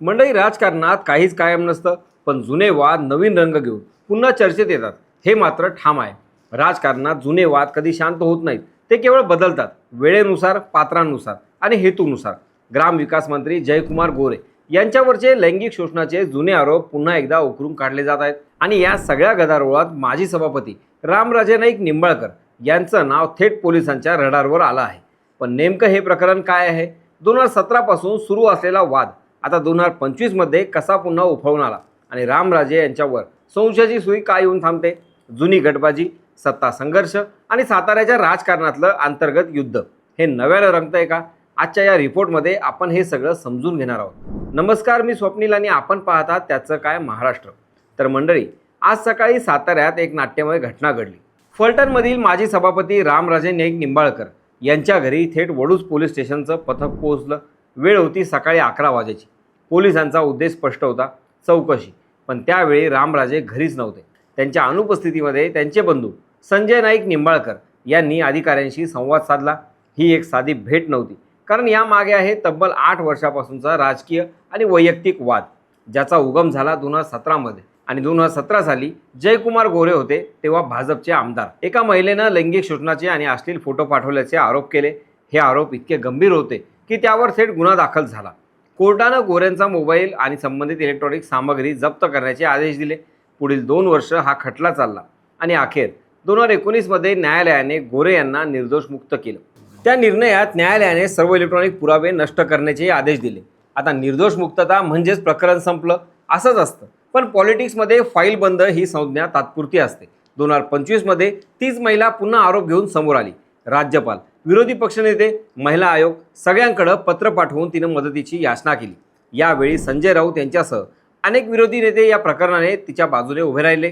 मंडळी राजकारणात काहीच कायम नसतं पण जुने वाद नवीन रंग घेऊन पुन्हा चर्चेत येतात. हे मात्र ठाम आहे. राजकारणात जुने वाद कधी शांत होत नाहीत. ते केवळ बदलतात वेळेनुसार पात्रांनुसार आणि हेतूनुसार. ग्रामविकास मंत्री जयकुमार गोरे यांच्यावरचे लैंगिक शोषणाचे जुने आरोप पुन्हा एकदा उकरून काढले जात आहेत. आणि या सगळ्या गदारोळात माजी सभापती रामराजे नाईक निंबाळकर यांचं नाव थेट पोलिसांच्या रडारवर आलं आहे. पण नेमकं हे प्रकरण काय आहे? दोन हजार सतरापासून सुरू असलेला वाद आता दोन हजार पंचवीसमध्ये कसा पुन्हा उफळून आला? आणि रामराजे यांच्यावर संशयाची सुई काय येऊन थांबते? जुनी गटबाजी सत्ता संघर्ष आणि साताऱ्याच्या राजकारणातलं अंतर्गत युद्ध. हे नव्यानं रंगतंय का? आजच्या या रिपोर्टमध्ये आपण हे सगळं समजून घेणार आहोत. नमस्कार मी स्वप्नील आणि आपण पाहता त्याचं काय महाराष्ट्र. तर मंडळी आज सकाळी साताऱ्यात एक नाट्यमय घटना घडली. फलटणमधील माजी सभापती रामराजे नाईक निंबाळकर यांच्या घरी थेट वडूज पोलीस स्टेशनचं पथक पोहोचलं. वेळ होती सकाळी अकरा वाजेची. पोलिसांचा उद्देश स्पष्ट होता चौकशी. पण त्यावेळी रामराजे घरीच नव्हते. त्यांच्या अनुपस्थितीमध्ये त्यांचे बंधू संजय नाईक निंबाळकर यांनी अधिकाऱ्यांशी संवाद साधला. ही एक साधी भेट नव्हती. कारण यामागे आहे तब्बल आठ वर्षापासूनचा राजकीय आणि वैयक्तिक वाद ज्याचा उगम झाला दोन हजार सतरामध्ये आणि दोन हजार सतरा साली जयकुमार गोरे होते तेव्हा भाजपचे आमदार. एका महिलेनं लैंगिक शोषणाचे आणि अश्लील फोटो पाठवल्याचे आरोप केले. हे आरोप इतके गंभीर होते की त्यावर थेट गुन्हा दाखल झाला. कोर्टानं गोऱ्यांचा मोबाईल आणि संबंधित इलेक्ट्रॉनिक सामग्री जप्त करण्याचे आदेश दिले. पुढील दोन वर्ष हा खटला चालला आणि अखेर दोन हजार एकोणीसमध्ये न्यायालयाने गोरे यांना निर्दोष मुक्त केलं. त्या निर्णयात न्यायालयाने सर्व इलेक्ट्रॉनिक पुरावे नष्ट करण्याचे आदेश दिले. आता निर्दोष मुक्तता म्हणजेच प्रकरण संपलं असंच असतं. पण पॉलिटिक्समध्ये फाईल बंद ही संज्ञा तात्पुरती असते. दोन हजार पंचवीसमध्ये तीच महिला पुन्हा आरोप घेऊन समोर आली. राज्यपाल विरोधी पक्षनेते महिला आयोग सगळ्यांकडं पत्र पाठवून तिनं मदतीची याचना केली. यावेळी संजय राऊत यांच्यासह अनेक विरोधी नेते या प्रकरणाने तिच्या बाजूने उभे राहिले.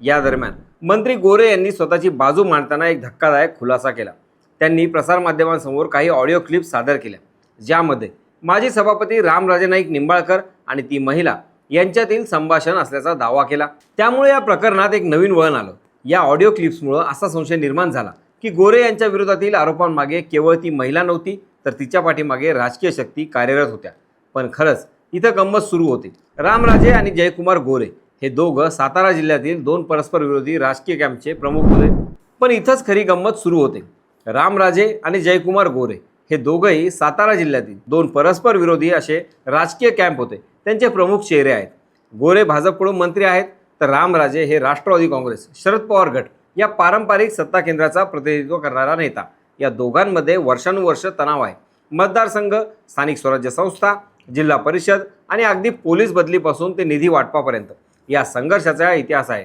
या दरम्यान मंत्री गोरे यांनी स्वतःची बाजू मांडताना एक धक्कादायक खुलासा केला. त्यांनी प्रसारमाध्यमांसमोर काही ऑडिओ क्लिप सादर केल्या ज्यामध्ये माजी सभापती रामराजे नाईक निंबाळकर आणि ती महिला यांच्यातील संभाषण असल्याचा दावा केला. त्यामुळे या प्रकरणात एक नवीन वळण आलं. या ऑडिओ क्लिप्समुळं असा संशय निर्माण झाला की गोरे यांच्या विरोधातील आरोपांमागे केवळ ती महिला नव्हती तर तिच्या पाठीमागे राजकीय शक्ती कार्यरत होत्या. पण खरंच इथं गंमत सुरू होती. रामराजे आणि जयकुमार गोरे हे दोघं सातारा जिल्ह्यातील दोन परस्पर विरोधी राजकीय कॅम्पचे प्रमुख होते. पण इथंच खरी गंमत सुरू होते. रामराजे आणि जयकुमार गोरे हे दोघंही सातारा जिल्ह्यातील दोन परस्पर विरोधी असे राजकीय कॅम्प होते. त्यांचे प्रमुख चेहरे आहेत. गोरे भाजपकडून मंत्री आहेत तर रामराजे हे राष्ट्रवादी काँग्रेस शरद पवार गट या पारंपरिक सत्ता केंद्राचा प्रतिनिधित्व करणारा नेता. या दोघांमध्ये वर्षानुवर्ष तणाव आहे. मतदारसंघ स्थानिक स्वराज्य संस्था जिल्हा परिषद आणि अगदी पोलीस बदलीपासून ते निधी वाटपापर्यंत. या संघर्षाचा इतिहास आहे.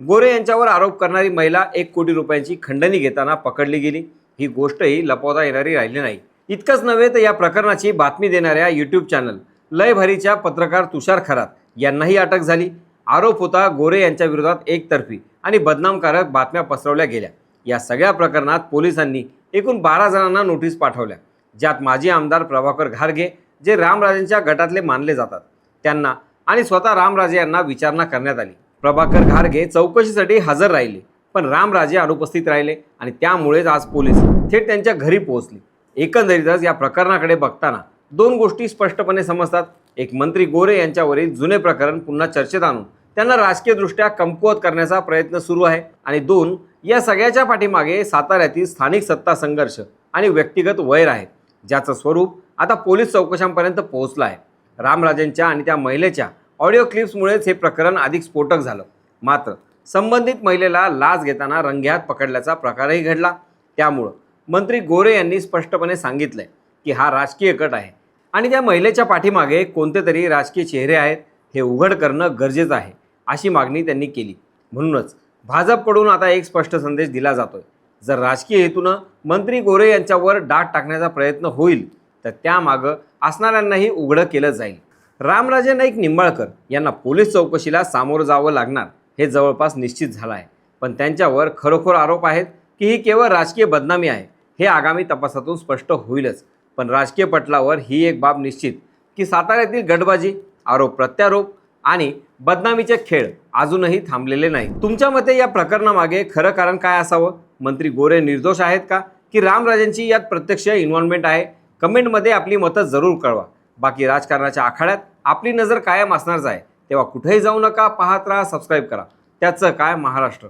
गोरे यांच्यावर आरोप करणारी महिला एक कोटी रुपयांची खंडणी घेताना पकडली गेली. ही गोष्टही लपवता येणारी राहिली नाही. इतकंच नव्हे तर या प्रकरणाची बातमी देणाऱ्या यूट्यूब चॅनल लयभरीच्या पत्रकार तुषार खरात यांनाही अटक झाली. आरोप होता गोरे यांच्या विरोधात एकतर्फी. आणि बदनामकारक बातम्या पसरवल्या गेल्या. या सगळ्या प्रकरणात पोलिसांनी एकूण बारा जणांना नोटीस पाठवल्या. ज्यात माजी आमदार प्रभाकर घारगे जे रामराजेंच्या गटातले मानले जातात. त्यांना आणि स्वतः रामराजे यांना विचारणा करण्यात आली. प्रभाकर घारगे चौकशीसाठी हजर राहिले पण रामराजे अनुपस्थित राहिले आणि त्यामुळेच आज पोलीस थेट त्यांच्या घरी पोहोचले. एकंदरीतच या प्रकरणाकडे बघताना दोन गोष्टी स्पष्टपणे समजतात. एक मंत्री गोरे यांच्यावरील जुने प्रकरण पुन्हा चर्चेत आणून त्यांना राजकीयदृष्ट्या कमकुवत करण्याचा प्रयत्न सुरू आहे. आणि दोन या सगळ्याच्या पाठीमागे साताऱ्यातील स्थानिक सत्ता संघर्ष आणि व्यक्तिगत वैर आहे ज्याचं स्वरूप आता पोलीस चौकशांपर्यंत पोहोचलं आहे. रामराजेंच्या आणि त्या महिलेच्या ऑडिओ क्लिप्समुळेच हे प्रकरण अधिक स्फोटक झालं. मात्र संबंधित महिलेला लाच घेताना रंग्यात पकडल्याचा प्रकारही घडला. त्यामुळं मंत्री गोरे यांनी स्पष्टपणे सांगितलंय की हा राजकीय कट आहे आणि त्या महिलेच्या पाठीमागे कोणते तरी राजकीय चेहरे आहेत हे उघड करणं गरजेचं आहे. अशी मागणी त्यांनी केली. म्हणूनच भाजपकडून आता एक स्पष्ट संदेश दिला जातोय. जर राजकीय हेतूनं मंत्री गोरे यांच्यावर डाग टाकण्याचा प्रयत्न होईल तर त्यामागं असणाऱ्यांनाही उघडं केलं जाईल. रामराजे नाईक निंबाळकर यांना पोलीस चौकशीला सामोरं जावं लागणार हे जवळपास निश्चित झालं आहे पण त्यांच्यावर खरोखर आरोप आहेत की ही केवळ राजकीय बदनामी आहे हे आगामी तपासातून स्पष्ट होईलच. पण राजकीय पटलावर ही एक बाब निश्चित की साताऱ्यातील गटबाजी आरोप प्रत्यारोप आणि बदनामीचे खेळ अजूनही थांबलेले नाही. तुमच्या मते या प्रकरणामागे खरं कारण काय असावं? मंत्री गोरे निर्दोष आहेत का? की रामराजेंची यात प्रत्यक्ष इन्व्हॉल्वमेंट आहे? कमेंटमध्ये आपली मतं जरूर कळवा. बाकी राजकारणाच्या आखाड्यात आपली नजर कायम असणारच आहे. तेव्हा कुठेही जाऊ नका पाहत राहा सबस्क्राईब करा. त्याचं काय महाराष्ट्र?